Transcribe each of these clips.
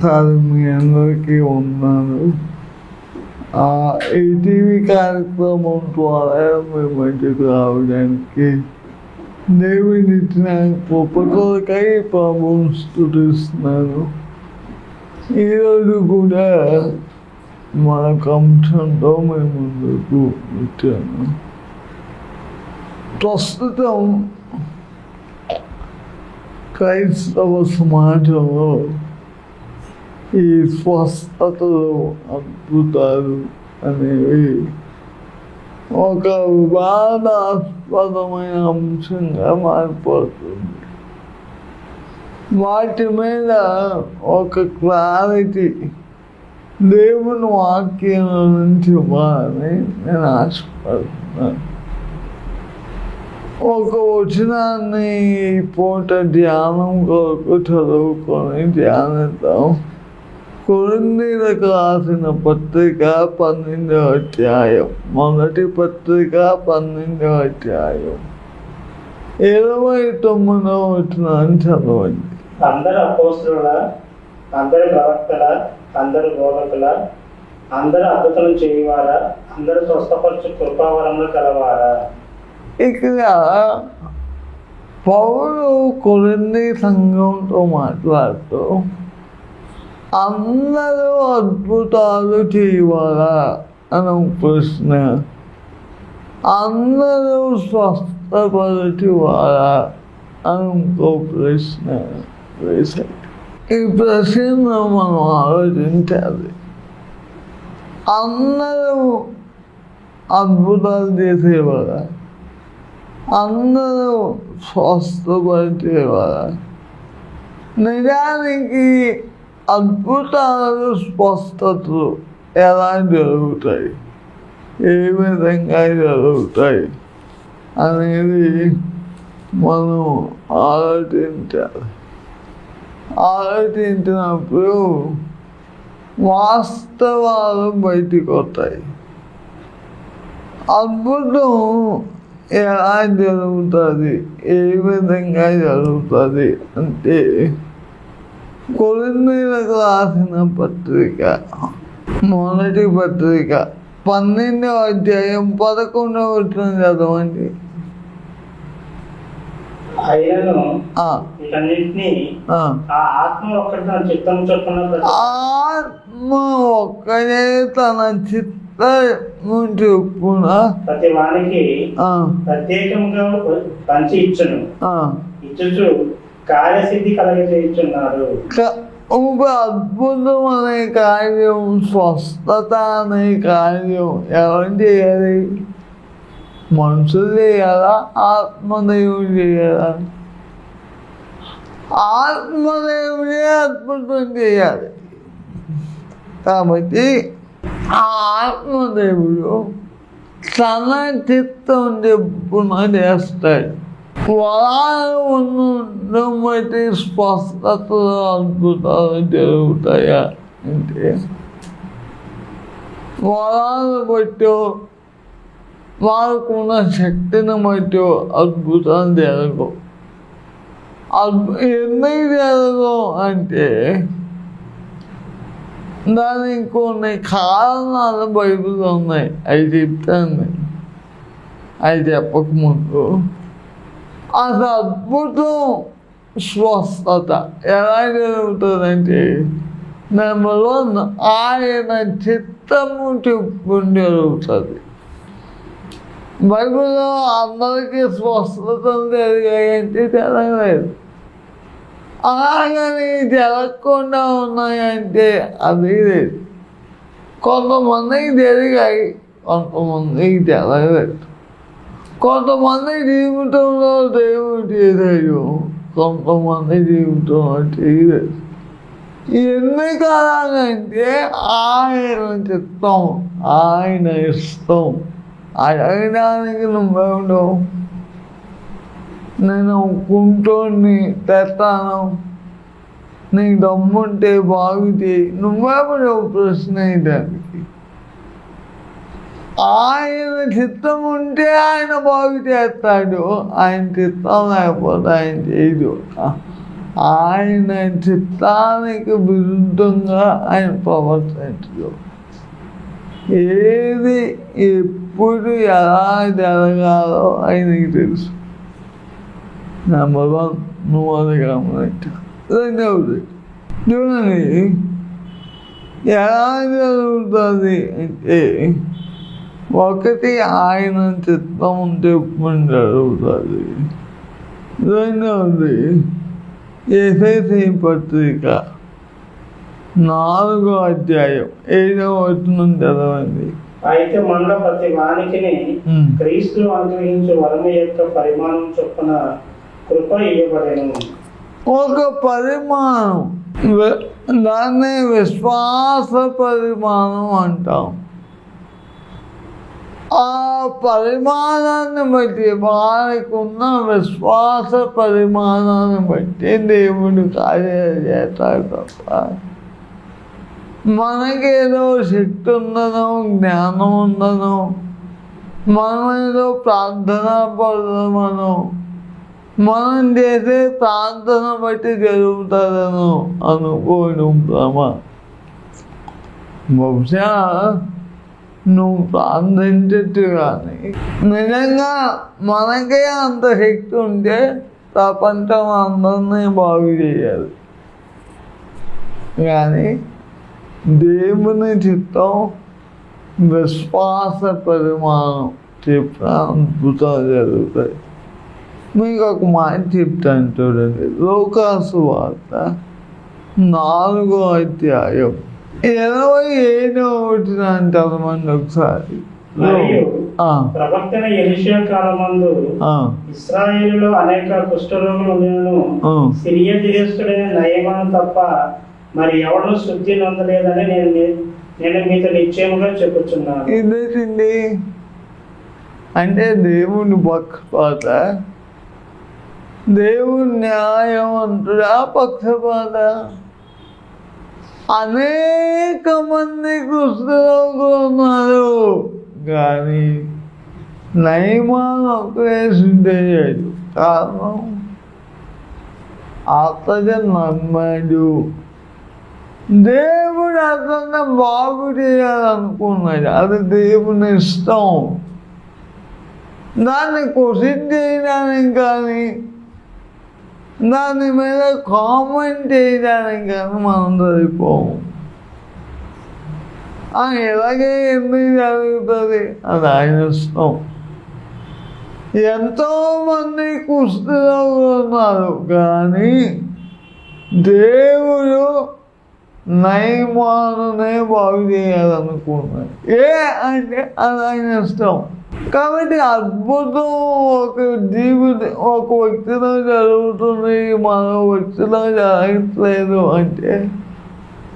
మొదటిసారి మీ అందరికీ ఉన్నాను ఆ ఈటీవీ కార్యక్రమం ద్వారా మీ మధ్యకు రావడానికి దేవుని ఇచ్చిన గొప్ప కొరకై ప్రభువును స్థుతిస్తున్నాను ఈరోజు కూడా మన అంశంతో మేము ముందుకు వచ్చాను ప్రస్తుతం క్రైస్తవ సమాజంలో ఈ స్వస్థతలు అద్భుతాలు అనేవి ఒక వివాదాస్పదమైన అంశంగా మారిపోతుంది వాటి మీద ఒక క్లారిటీ దేవుని వాక్యం నుంచి ఇవ్వాలని నేను ఆశపడుతున్నాను ఒక వచనాన్ని ఈ పూట ధ్యానం కొరకు చదువుకొని ధ్యానిద్దాం కొరిందీలకు రాసిన పత్రిక పన్నెండవ అధ్యాయం. మొదటి పత్రిక పన్నెండవ అధ్యాయం. ఇరవై తొమ్మిదవ వచనాన్ని చదవండి. అందరు అపోస్తుల అందరు ప్రవక్తల అందరు బోధకుల అందరు అద్భుతం చేయవారా అందరు స్వస్థపరచు కృపావరంలో కలవారా? ఇక్కడ పౌరు కొరింది సంఘంతో మాట్లాడుతూ అందరూ అద్భుతాలు చేయవాలా అని ఒక ప్రశ్న. అందరూ స్వస్థపరచువారా అని ఇంకో ప్రశ్న. వేశారు ఈ ప్రశ్న మనం ఆలోచించాలి. అందరూ అద్భుతాలు చేసేవారా అందరూ స్వస్థపరిచేవారా నిజానికి అద్భుతాలు స్పష్టతలు ఎలా జరుగుతాయి? ఏ విధంగా జరుగుతాయి అనేది మనం ఆలోచించాలి. ఆలోచించినప్పుడు వాస్తవాలు బయటికి వస్తాయి. అద్భుతం ఎలా జరుగుతుంది? ఏ విధంగా జరుగుతుంది? అంటే కొరిందీలకు రాసిన పత్రిక మొదటి పత్రిక పన్నెండవ అధ్యాయం పదకొండవ వచ్చిన చదవండి ఆత్మ ఒక్కడే తన చిత్త చొప్పున ప్రతి వానికి ప్రత్యేకంగా పంచి ఇచ్చును ఆ. కార్యసిద్ధి కలగజేయుచున్నాడు. ఒక అద్భుతం అనే కార్యం స్వస్థత అనే కార్యం ఎవరు చేయాలి? మనుషులు చేయాలా? ఆత్మదేవుడు చేయాలా? ఆత్మదేవుడే అద్భుతం చేయాలి. కాబట్టి ఆ ఆత్మదేవుడు తన చిత్తం చెప్పున చేస్తాడు. వరాలు ఉండడం బట్టి స్వస్థత అద్భుతాలు జరుగుతాయా అంటే వరాలు బట్టో వారికున్న శక్తిని బట్టి అద్భుతాలు జరగవు అద్భు ఎందుకు జరగవు అంటే దానికి కొన్ని కారణాలు బైబిల్ ఉన్నాయి అవి చెప్తాను అది అవి చెప్పకముందు అది అద్భుతం స్వస్థత. ఎలా జరుగుతుందంటే నెంబర్ వన్ ఆయన చిత్తము చెప్పుకుని జరుగుతుంది. బైబిల్లో అందరికీ స్వస్థతలు జరిగాయంటే జరగలేదు అలాగని జరగకుండా ఉన్నాయంటే అది లేదు. కొంతమందికి జరిగాయి కొంతమందికి జరగలేదు. కొంతమంది జీవితంలో దేవుడు చేశాడు కొంతమంది జీవితంలో చేయలేదు ఎందుకు అలాగంటే ఆయన చిత్తం ఆయన ఇష్టం అడగడానికి నువ్వెవడవు నేను కుంటోని తెస్తాను నీకు దమ్ముంటే బాగుతే నువ్వెవడో ప్రశ్న దానికి ఆయన చిత్తం ఉంటే ఆయన బాగు చేస్తాడు. ఆయన చిత్తం లేకపోతే ఆయన చేయదు ఆయన చిత్తానికి విరుద్ధంగా ఆయన ప్రవర్తించదు ఏది ఎప్పుడు ఎలా జరగాలో ఆయనకి తెలుసు. నెంబర్ వన్ నువ్వు అది గమనించు. రెండవది చూడండి ఎలా జరుగుతుంది అంటే ఒకటి ఆయన చిత్తం చెప్పుకుని జరుగుతుంది రెండవది ఎస్ఎస్సి పత్రిక నాలుగో అధ్యాయం ఏడో వచ్చిన చదవండి. అయితే మనలో ప్రతి వానికిని. క్రీస్తు అనుగ్రహించే వరము యొక్క పరిమాణం చొప్పున కృప ఇవ్వబడేను ఒక పరిమాణం. దాన్ని విశ్వాస పరిమాణం అంటాం. ఆ పరిమాణాన్ని బట్టి వారికున్న విశ్వాస పరిమాణాన్ని బట్టి దేవుడు కార్యాలు చేస్తాడు తప్ప మనకేదో శక్తి ఉందనో జ్ఞానం ఉందనో మనం ఏదో ప్రార్థన పడమనో మనం చేసే ప్రార్థన బట్టి జరుగుతుందనో అనుకోవడం భ్రమ. బహుశా నువ్వు ప్రార్థించచ్చు కానీ నిజంగా మనకే అంత శక్తి ఉంటే ప్రపంచం అందరినీ బాగు చేయాలి. కానీ దేవుని చిత్తం విశ్వాస పరిమాణం చెప్పిన అద్భుతాలు జరుగుతాయి. మీకు ఒక మాట చెప్తాను చూడండి. లోకాసు వార్త నాలుగో అధ్యాయం ఇరవై ఏడో ఒకసారి. మరియు ఆ, ప్రవక్తన ఎలిషియా కాలమందు ఇస్రాయేలులో అనేక కుష్ఠరోగులు ఉండేను. ఆ. సిరియ దేశస్తుడైన నయమాను తప్ప మరి ఎవరు శుద్ధి నొందలేదని నేను నేను మీతో నిశ్చయముగా చెప్పుచున్నాను. ఇదేంటండి అంటే దేవుని పక్షపాత. దేవుని న్యాయవంతుడా పక్షపాత? అనేక మంది కుష్ఠరోగులు ఉన్నారు. కానీ నయమాను ఒకే సిద్ధయ్యాడు కారణం అతడు నమ్మాడు దేవుడు అతన్ని బాగు చేయాలనుకున్నాడు. అది దేవుని ఇష్టం. దాన్ని క్వశ్చన్ చేయడానికి కానీ దాని మీద కామెంట్ చేయడానికి కానీ మనం చదివిపోము ఆ, ఇలాగే ఎందుకు జరుగుతుంది అది ఆయన ఇష్టం ఎంతో మంది ఉన్నారు కానీ దేవుడు నైమానునే బాగు చేయాలనుకున్నాడు ఏ అంటే అది ఆయన ఇష్టం కాబట్టి అద్భుతం ఒక జీవిత ఒక వ్యక్తిలో జరుగుతుంది. మరో వ్యక్తిలో జరగట్లేదు అంటే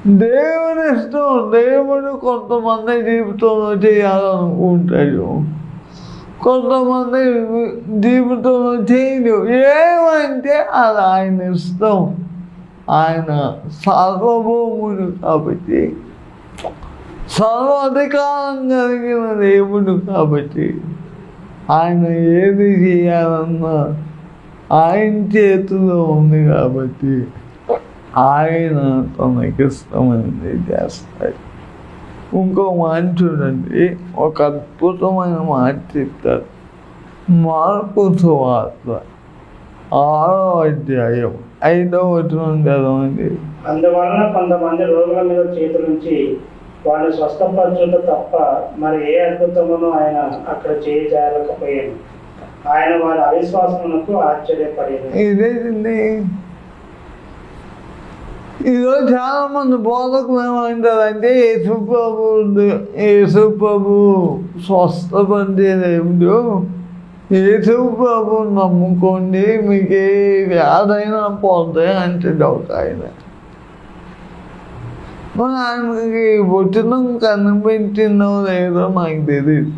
దేవుని ఇష్టం. దేవుడు కొంతమంది జీవితంలో చేయాలనుకుంటాడు. కొంతమంది జీవితంలో చేయడు. ఏమంటే అది ఆయన ఇష్టం. ఆయన సార్వభౌముడు కాబట్టి సర్వాధికారం కలిగిన దేవుడు కాబట్టి ఆయన ఏది చేయాలన్నా ఆయన చేతిలో ఉంది కాబట్టి ఆయన తనకి ఇష్టమైనది చేస్తాడు. ఇంకో మాట చూడండి. ఒక అద్భుతమైన మాట చెప్తారు. మార్పు సువార్త. ఆరో అధ్యాయం. ఐదో వచ్చిన చదవండి. అందువలన కొంతమంది రోగుల మీద చేతులుంచి వాళ్ళు స్వస్థపరచుట తప్ప మరి ఏ అద్భుతమును ఆయన అక్కడ చేయజాలకపోయాను ఆయన వారి అవిశ్వాసమునకు ఆశ్చర్యపడేది. ఇదేంటి ఈరోజు చాలా మంది బోధకులు ఏమంటారంటే యేసు ప్రభు యేసు ప్రభు స్వస్థపరిచేది ఏమిటో యేసు ప్రభు నమ్ముకోండి మీకు ఏ వ్యాధైనా పోతాయి అంటే డౌట్ ఆయన. మరి ఆయనకి వచనం కనిపించిందో లేదో మాకు తెలియదు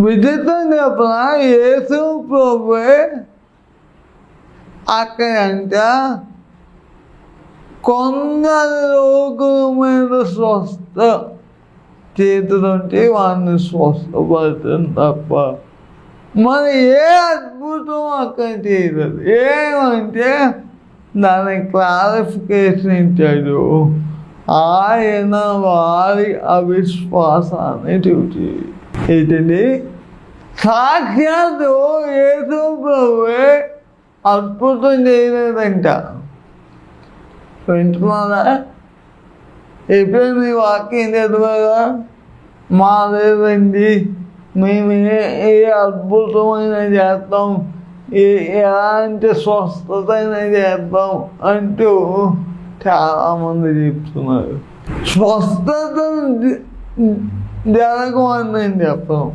విచిత్రం చెప్పిన యేసు ప్రభువే అక్కడంట కొందరు రోగుల మీద స్వస్థ చేతులుంటే వాడిని స్వస్థపడతాం తప్ప మరి ఏ అద్భుతం అక్కడ చేయలేదు ఏమంటే దానికి క్లారిఫికేషన్ ఇచ్చాడు ఆయన వారి అవిశ్వాసాన్ని చూచి. ఏంటండి? సాక్షాత్తు యేసు ప్రభువే అద్భుతం చేయలేదంట. వింటున్నారా ఎప్పుడైనా మీ వాక్యం చదివారా మా లేదండి. మేము ఏ అద్భుతమైన చేస్తాం. ఎలాంటి స్వస్థతైన చేస్తాం అంటూ చాలామంది చెప్తున్నారు స్వస్థత జ- జరగమని నేను చెప్పను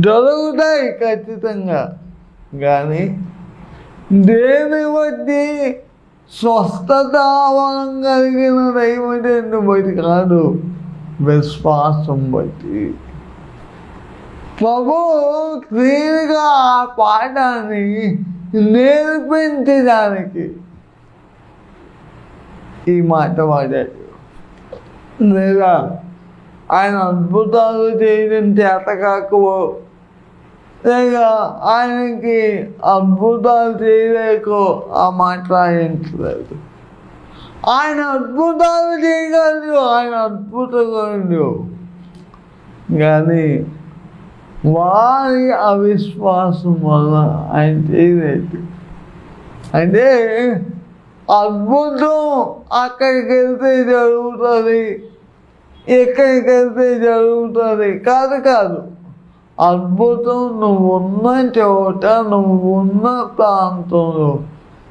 జరుగుతాయి ఖచ్చితంగా కానీ దేని బట్టి స్వస్థత అవలం కలిగిన దైవజన్ను బట్టి కాదు విశ్వాసం బట్టి ప్రభు క్లీన్గా ఆ పాఠాన్ని నేర్పించడానికి ఈ మాట వాడాడు లేదా ఆయన అద్భుతాలు చేయడం చేత కాకపో లేదా ఆయనకి అద్భుతాలు చేయలేకో ఆ మాట ఆయన అద్భుతాలు చేయగలరు ఆయన అద్భుతగలరు కానీ వారి అవిశ్వాసం వల్ల ఆయన చేయలేదు. అంటే అద్భుతం! అక్కడికి వెళ్తే జరుగుతుంది. ఎక్కడికి వెళ్తే జరుగుతుంది. కాదు కాదు. అద్భుతం! నువ్వు ఉన్న చోట నువ్వు ఉన్న ప్రాంతంలో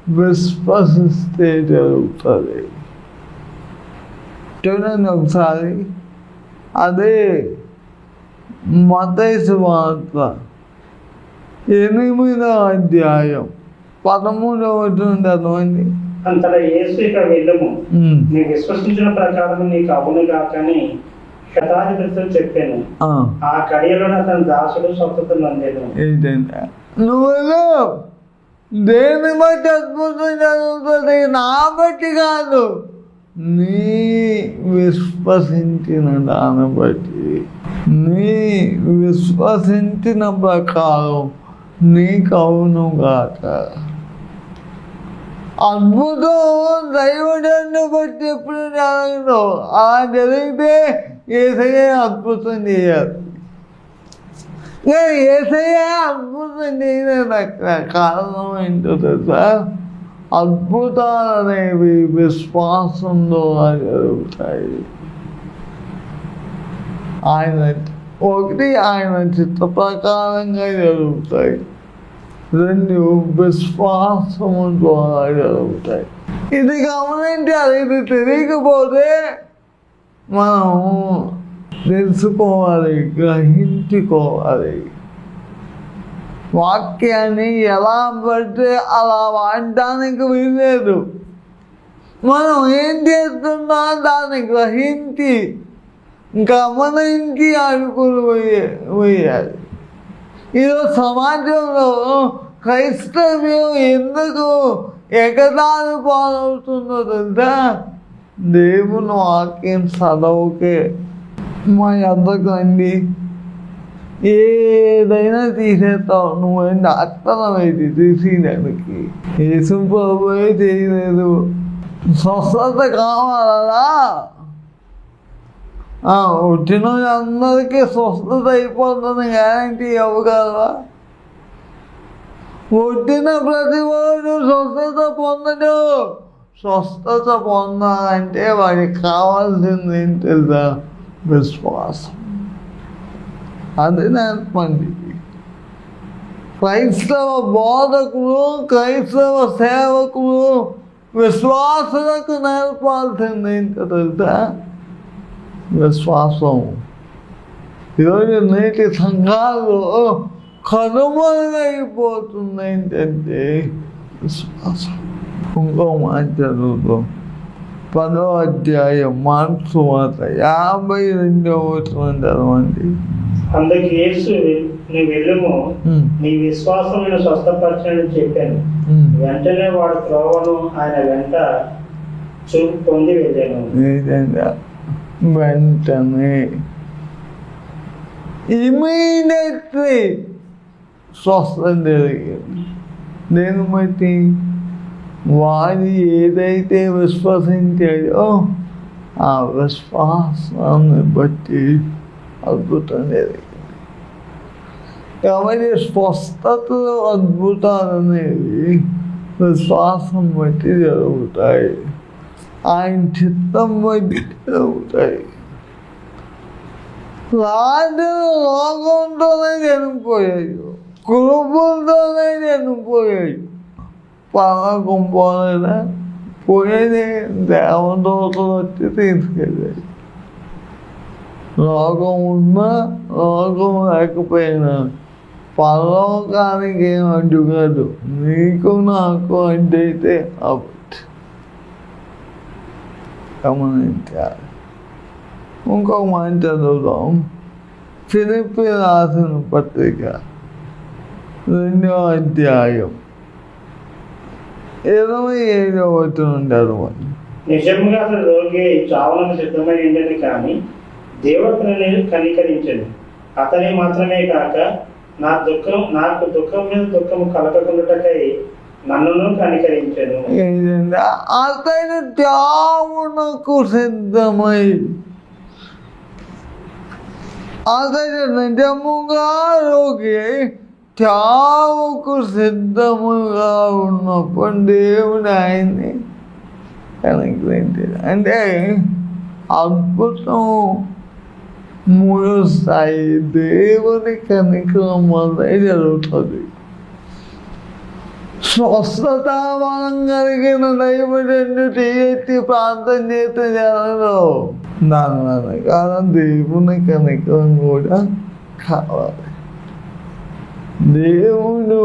విశ్వసిస్తే జరుగుతుంది. చూడండి ఒకసారి. అదే మతేసు వార్త. ఎనిమిదవ అధ్యాయం. పదమూడవ చదవండి. అంతటా యేసు ఇక వెళ్ళము నీ విశ్వసించిన ప్రకారం నీకు అవును కాకని శతాధిపతితో చెప్పాను. ఆ, కడియలో అతని దాసుడు స్వస్థత నందేను. ఏంటంటే నువ్వు దేని బట్టి అద్భుతం జరుగుతుంది? నా బట్టి కాదు. నీ విశ్వసించిన దాన్ని బట్టి. నీ విశ్వసించిన ప్రకారం నీకు అవును కాక అద్భుతం దైవజన్ను బట్టి ఎప్పుడు జరగదు ఆ జరిగితే ఏసయ్య అద్భుతం చేయాలి. కానీ ఏసయ్య అద్భుతం చేయలేదు అక్కడ కారణం ఏంటో తెలుసా? అద్భుతాలు అనేవి విశ్వాసంలో జరుగుతాయి. ఆయన ఒకటి ఆయన చిత్త ప్రకారంగా జరుగుతాయి. రెండు విశ్వాసము ద్వారా జరుగుతాయి ఇది గమనించాలి ఇది తెలియకపోతే మనం తెలుసుకోవాలి గ్రహించుకోవాలి. వాక్యాన్ని ఎలా పడితే అలా వాడడానికి వీల్లేదు. మనం ఏం చేస్తున్నా దాన్ని గ్రహించి గమనించి అనుకుని వేయాలి ఈరోజు సమాజంలో క్రైస్తవ్యం ఎందుకు ఎగదాలు పాలవుతుందో తెలుసా? దేవుని వాక్యం చదవకే మా అద్దకు అండి ఏదైనా తీసేస్తావు నువ్వేంటి అత్తనమైంది తీసేయడానికి. యేసు ప్రభువే చేయలేదు. స్వస్థత కావాలా వచ్చిన అందరికీ స్వస్థత అయిపోతుంది గ్యారంటీ ఇవ్వగలవా వచ్చిన ప్రతి వాడు స్వస్థత పొందడు స్వస్థత పొందాలంటే వాడికి కావాల్సింది ఏం తెలుసా విశ్వాసం అది నేర్పండి క్రైస్తవ బోధకులు క్రైస్తవ సేవకులు విశ్వాసులకు నేర్పాల్సింది ఏంటో తెలుసా విశ్వాసం. ఈరోజు నేటి సంఘాల్లో కనుమరుగైపోతుంది ఏంటంటే విశ్వాసం. ఇంకో మాట చదువుతాం పదో అధ్యాయం మార్క్స్ మాట యాభై రెండవ వచనం చదవండి. అందుకు యేసు నీ వెళ్ళుము. నీ విశ్వాసమైన స్వస్థపరచని చెప్పాను. వెంటనే వాడు త్రోవను ఆయన వెంట చూపు పొంది వెళ్ళాను. వెంటనే ఇమీడియట్లీ స్వస్థత జరిగింది. నేను బట్టి వారి ఏదైతే విశ్వసించాడో ఆ విశ్వాసాన్ని బట్టి అద్భుతం జరిగింది. కాబట్టి స్వస్థతలో అద్భుతాలు అనేవి విశ్వాసం బట్టి జరుగుతాయి. ఆయన చిత్తం బట్టి అవుతాయి. రాజు రోగంతోనే చనిపోయాడు. కురుపులతోనే చనిపోయాడు. పలకం పోలేదా? పోయేది దేవదూతలు వచ్చి తీసుకెళ్ళాడు రోగం ఉన్నా రోగం లేకపోయినా పరలోకానికి ఏం అడ్డు కాదు నీకు నాకు అడ్డు అయితే అప్పుడు గమనించాలి ఇంకొక మాట చదువుదాం. ఫిలిపి రాసిన పత్రిక. రెండో అధ్యాయం. ఇరవై ఏడవ వచనం చదవండి. నిజంగా అసలు రోగి చావలను సిద్ధమై ఉండేది కానీ దేవుడు కనికరించను. అతని మాత్రమే కాక నా దుఃఖం నాకు దుఃఖం మీద దుఃఖం కలగకుండాటకై అతని త్యాగునకు సిద్ధమై. అతని నిజముగా రోగి త్యాగుకు సిద్ధముగా ఉన్నప్పుడు దేవుడు ఆయన్ని కనుగ్రహించాడు అంటే అద్భుతం. మూడు స్థాయి దేవుని కనుక మొదలై జరుగుతుంది. స్వస్థత మనం కలిగిన దైవజన్ను ఎత్తి ప్రాంతం చేస్తే జరగదు దాని వెనకాల దేవుని కనికరం కూడా కావాలి దేవుడు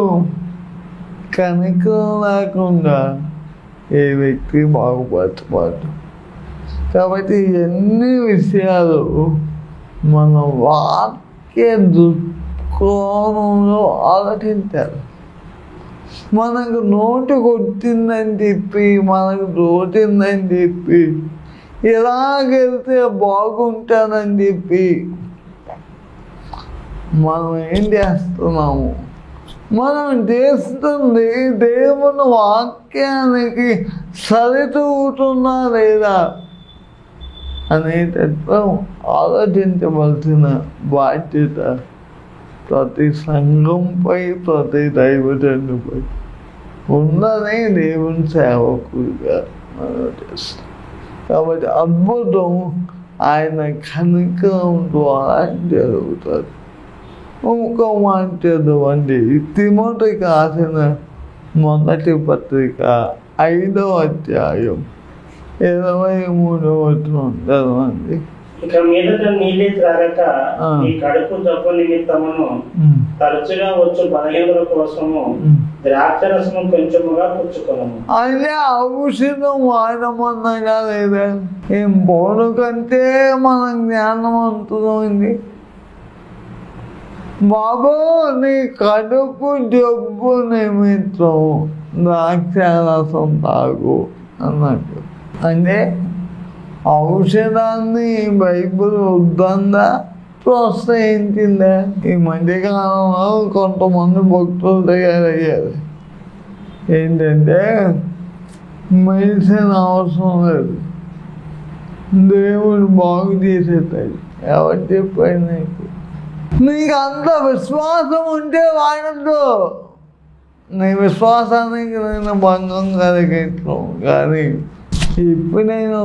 కనికరం లేకుండా ఏ వ్యక్తి బాగుపరచబడదు కాబట్టి ఎన్ని విషయాలు మన వాక్య దృక్కోణంలో ఆలోచించాలి మనకు నోటు కొట్టిందని చెప్పి మనకు దోచిందని చెప్పి ఇలాగెళ్తే బాగుంటానని చెప్పి మనం ఏం చేస్తున్నాము? మనం చేస్తుంది దేవుని వాక్యానికి సరితూగుతున్నా లేదా అనేటట్లు ఆలోచించవలసిన బాధ్యత ప్రతి సంఘంపై ప్రతి దైవజనుపై ఉందని దేవుని సేవకుడిగా మనం చేస్తాం. కాబట్టి అద్భుతం ఆయన కనికరం ద్వారా జరుగుతుంది. ఇంకో మాట చదవండి తిమోతికి రాసిన మొదటి పత్రిక ఐదవ అధ్యాయం ఇరవై మూడవ చదవండి. ఇక మీదట నీళ్ళే త్రాగక. ఈ కడుపు జబ్బు నిమిత్తమును తరచుగా వచ్చు బలహీనల కోసము ఉమ్. ద్రాక్షరసము కొంచెముగా పుచ్చుకొనము. అదే ఔషధం వాడమన్నాగా లేదా? ఏం బోను కంటే మన జ్ఞానవంతులైంది బాబు నీ కడుపు జబ్బు నిమిత్తం ద్రాక్షారసం తాగు అన్నట్టు. అంటే ఔషధాన్ని బైబుల్ వద్దందా ప్రోత్సహించిందా ఈ మధ్యకాలంలో కొంతమంది భక్తులు తయారయ్యారు ఏంటంటే మెడిసిన్ అవసరం లేదు దేవుడు బాగు చేసేస్తాడు ఎవరు చెప్పాడు నీకు నీకు అంత విశ్వాసం ఉంటే వాడద్దు నీ విశ్వాసానికి నేను భంగం కలిగించను కానీ ఎప్పుడైనా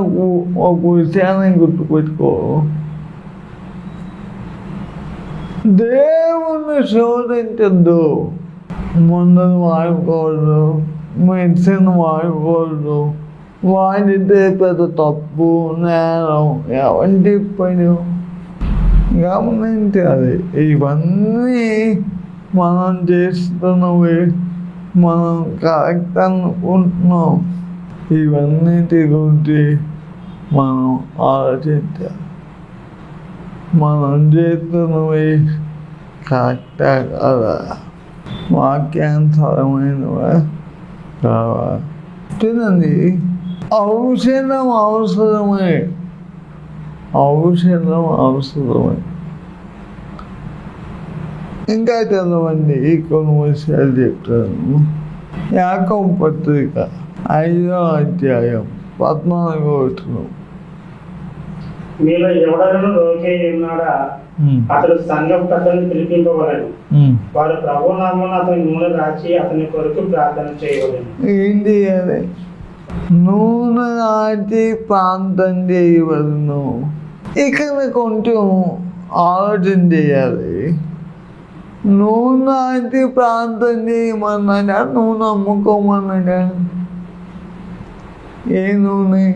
ఒక- విషయాన్ని గుర్తుపెట్టుకో దేవుణ్ణి శోధించద్దు మందులు వాడుకోవద్దు మెడిసిన్ వాడుకోవద్దు వాడితే పెద్ద తప్పు నేరం ఎవరి పని గమనించాలి ఇవన్నీ మనం చేస్తున్నవి మనం కరెక్ట్ అనుకుంటున్నాం ఇవన్నిటి గురించి మనం ఆలోచించాలి మనం చేస్తున్నవి కరెక్టా కాదా? వాక్యాంతరమైనవా కావా తినండి. ఔషధం అవసరమే ఔషధం అవసరమే ఇంకా చదవండి. కొన్ని విషయాలు చెప్తాను. యాకం పత్రిక. ఐదో అధ్యాయం పద్నాలుగో వచ్చిన మీలో ఎవడైనా రోగి ఉన్నాడా? అతడు సంఘం పెద్దలను పిలిపింపవలను వారు ప్రభు నామమున అతని నూనె రాచి అతని కొరకు ప్రార్థన చేయవలను. ఏంటి అది? నూనె నాటి ప్రాంతం చేయవలను. ఇక్కడ కొంచెం ఆలోచన చేయాలి. నూనె నాటి ప్రాంతం చేయమన్నాడా? నూనె అమ్ముకోమన్నాడా? ఏ నూనె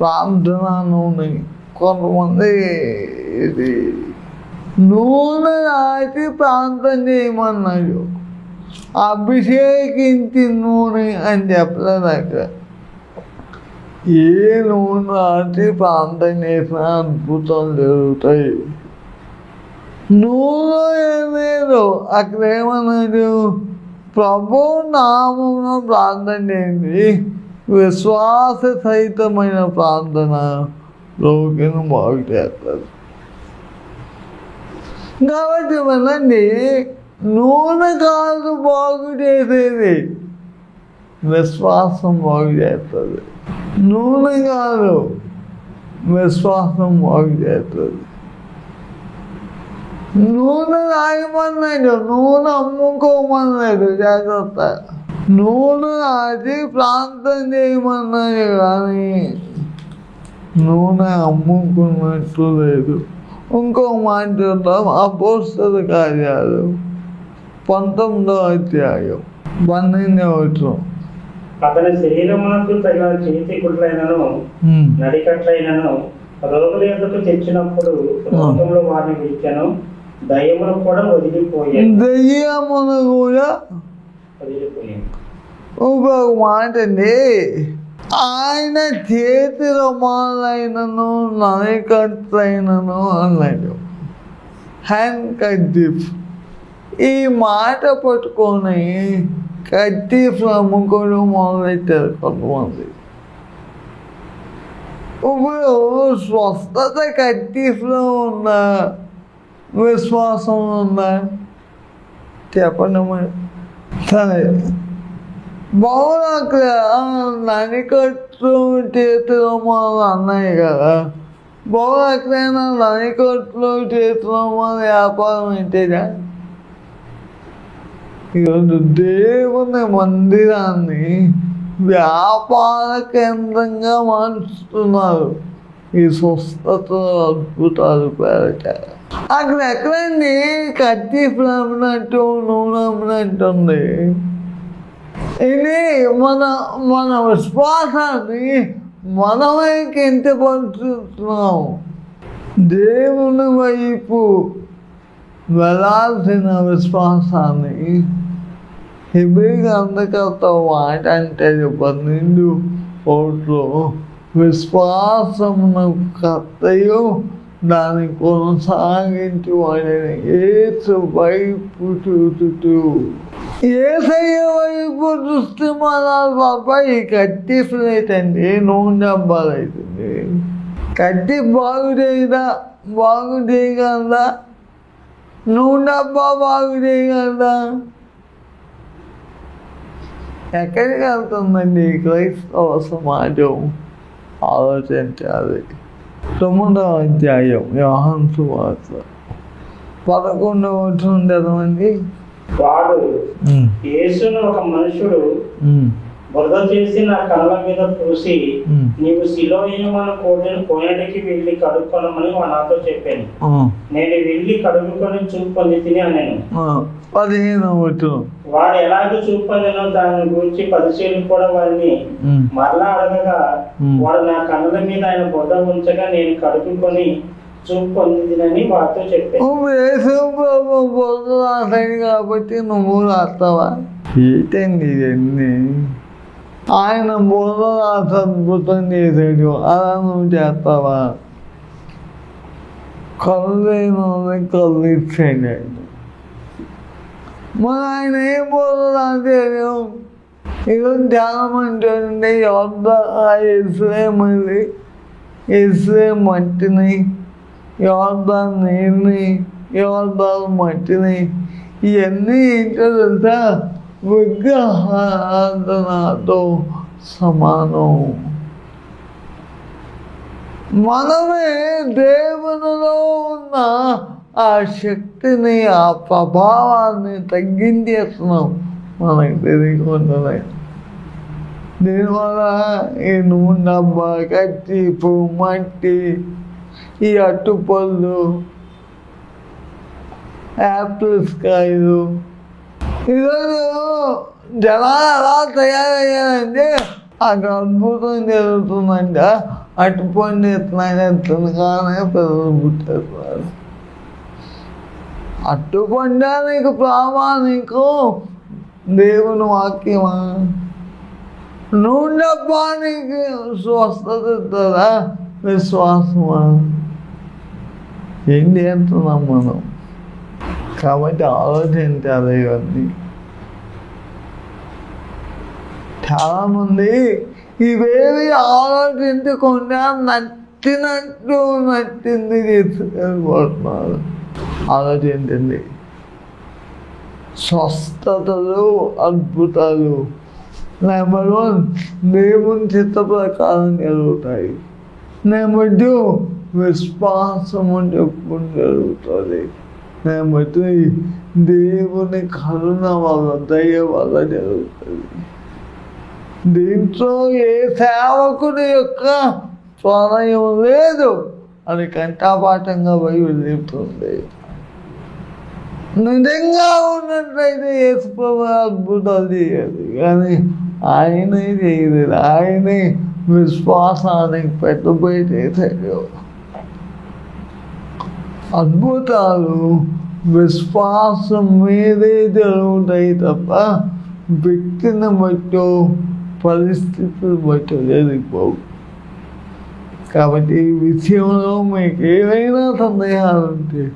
ప్రార్థన నూనె కొంతమంది ఇది నూనె రాసి ప్రాంతం చేయమన్నాడు. అభిషేకించి నూనె అని చెప్పలేదు అక్కడ ఏ నూనె రాసి ప్రాంతం చేసినా అద్భుతం జరుగుతాయి. నూనె ఏమేదో అక్కడ ఏమన్నాడు? ప్రభు నామమున ప్రార్థన చేయండి. విశ్వాస సహితమైన ప్రార్థన రోగిని బాగు చేస్తారు. కాబట్టి మనండి నూనె కాదు బాగు చేసేది విశ్వాసం బాగు చేస్తుంది. నూనె కాదు విశ్వాసం బాగు చేస్తుంది. నూనె రాయమన్నాడు నూనె అమ్ముకోమన్నాడు. జాగ్రత్త. నూనె రాసి ప్రాంతం చేయమన్నాడు కానీ నూనె అమ్ముకున్నట్టు లేదు. ఇంకో మాట చూద్దాం అపోస్తల కార్యాలు పంతొమ్మిదో అధ్యాయం పన్నెండో వచ్చిన అతని శరీరమునకు తగిన చేతి గుడ్లైనను నడికట్లైనను రోగుల తెచ్చినప్పుడు వారిని విడిచాను. దయ్యమును కూడా ఇంకొక మాట అండి ఆయన చేతి రుమాలైనను నరికట్లైనను అన్నాడు. హ్యాండ్ కడ్డీఫ్ ఈ మాట పట్టుకొని కడ్డీఫ్ అమ్ముకోవడం మొదలెట్టారు కొంతమంది. ఇప్పుడు స్వస్థత కడ్డీఫ్లో ఉందా విశ్వాసం ఉందా చెప్పండి మరి సరే బాగున్నా అక్కడ ననికట్లు చేతిలో మన అన్నాయి కదా. బాగున్నా ఎక్కడైనా ననికట్లు చేతిలో మన వ్యాపారం ఏంటిదా ఈరోజు దేవుని మందిరాన్ని వ్యాపార కేంద్రంగా మార్చుతున్నారు. ఈ స్వస్థత అద్భుతాలు పేరట. అక్కడ ఎక్కడండి? కత్తి అమ్మినట్టు నూనె ఉంది ఇది మన మన విశ్వాసాన్ని మనమే కించపరుచుతున్నాం దేవుని వైపు వెళ్ళాల్సిన విశ్వాసాన్ని హిబీ గ్రంథకర్త మాట అంటే పన్నెండు కోట్లు. విశ్వాసమును కర్తయు దాని కొనసాగించి వాడిని ఏసు వైపు చూచుతూ ఏసయ్య వైపు దృష్టి మనాలి పాప ఈ కత్తి ఫ్లేట్ అండి నూనె డబ్బాలు అవుతుంది కత్తి బాగు చేయదా బాగు చేయగలదా? నూనె డబ్బా బాగు చేయగలదా? ఎక్కడికి వెళ్తుందండి క్రైస్తవ సమాజం? ఆలోచించాలి. తొమ్మిదవ అధ్యాయం యోహన్ సువార్త. పదకొండవ వచ్చిన చదవండి వాడు యేసును ఒక మనుషుడు బురద చేసి నా కళ్ళ మీద పూసి నీవు శిలోయమన కోటను కోయడానికి వెళ్ళి కడుక్కొనమని నాతో చెప్పాను. నేను వెళ్ళి కడుక్కొని చూపు పొంది తిని అన్నాను. పదిహేనవ వచ్చిన వాడు ఎలాగ చూపు పొందినో దాని గురించి పరిశీలన కూడా వారిని మరలా అడగగా వాడు నా కళ్ళ మీద ఆయన బురద ఉంచగా నేను వారితో చెప్పాను. రాసాడు కాబట్టి నువ్వు రాస్తావా? ఏంటండి ఇవన్నీ? ఆయన బుర్ర రాసి అద్భుతం చేశాడు అలా నువ్వు చేస్తావా? కళ్ళు కళ్ళు ఇచ్చాడు ఆయన మరి ఆయన ఏం? పోతుంది బుర్ర నేను ఈరోజు ధ్యానం అంటే యోధ ఇస్రే మళ్ళీ. ఇస్రే మట్టిని. యోర్దాన్ నీరుని. యోర్దాన్ మట్టిని. ఇవన్నీ ఏంటో తెలుసా? విగ్రహారాధనతో సమానం. మనమే దేవునిలో ఉన్న ఆ శక్తిని ఆ ప్రభావాన్ని తగ్గించేస్తున్నాం మనకి తెలియకుండానే దీనివల్ల ఈ నూనె కత్తి కచ్చిపు మట్టి ఈ అట్టుపళ్ళు యాపిల్స్ కాయలు ఈరోజు జనాలు ఎలా తయారయ్యారంటే అక్కడ అద్భుతం జరుగుతుందంటే అట్టుపండు ఎత్తున్నాయి తినగానే పిల్లలు పుట్టేస్తున్నారు అట్టుపండానికి ప్రామాణికం దేవుని వాక్యమా? నూనె స్వస్థత ఇస్తుందా? విశ్వాసమా? ఏంటి అంటున్నాం మనం? కాబట్టి ఆలోచించాలి ఇవన్నీ. చాలామంది ఇవేవి ఆలోచించకుండా నచ్చినట్టు నచ్చింది తీసుకెళ్ళిపోతున్నారు. ఆలోచించండి స్వస్థతలు అద్భుతాలు నెంబర్ వన్ దేవుని చిత్త ప్రకారం జరుగుతాయి. నెంబర్ టూ విశ్వాసము చెప్పుకుని జరుగుతుంది. నెంబర్ త్రీ దేవుని కరుణ వల్ల దయ వల్ల జరుగుతుంది. దీంట్లో ఏ సేవకుని యొక్క స్వరయం లేదు అది కంఠాపాఠంగా పోయి వెళ్ళిపోతుంది నిజంగా ఉన్నట్లయితే యేసుప్రభు అద్భుతాలు చేయాలి. కానీ ఆయనే చేయలేదు. ఆయనే విశ్వాసానికి పెట్టుబడి చేశాడు. అద్భుతాలు విశ్వాసం మీదే జరుగుతాయి తప్ప వ్యక్తిని బట్టో పరిస్థితులు బట్టో జరిగిపోవు. కాబట్టి ఈ విషయంలో మీకు ఏదైనా సందేహాలు ఉంటే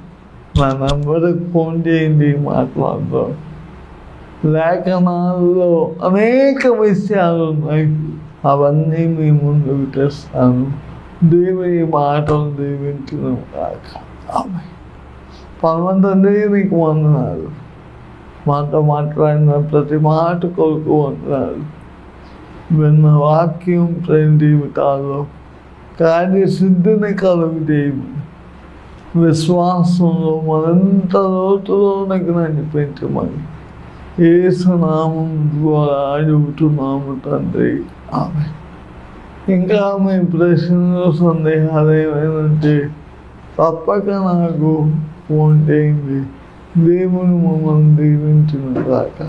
నా నంబర్కి ఫోన్ చేయండి మాట్లాడదాం లేఖనాల్లో అనేక విషయాలు ఉన్నాయి. అవన్నీ మీ ముందుకు తెస్తాను దేవుని మాటలు దీవించిన కాక ఆమె నీకు వందనాలు. మాతో మాట్లాడిన ప్రతి మాట కొరకు వందనాలు. విన్న వాక్యం ప్రేమ జీవితాల్లో కార్యసిద్ధిని కలుగు చేయమని విశ్వాసంలో మరింత లోతులోనికి నడిపించమని ఏసునామం ద్వారా అడుగుతున్నాము తండ్రి. ఆమె ఇంకా మీ ప్రశ్నలు సందేహాలు ఏమైనా తప్పక నాకు ఫోన్ చేయండి. దేవుని మమ్మల్ని దీవించిన దాకా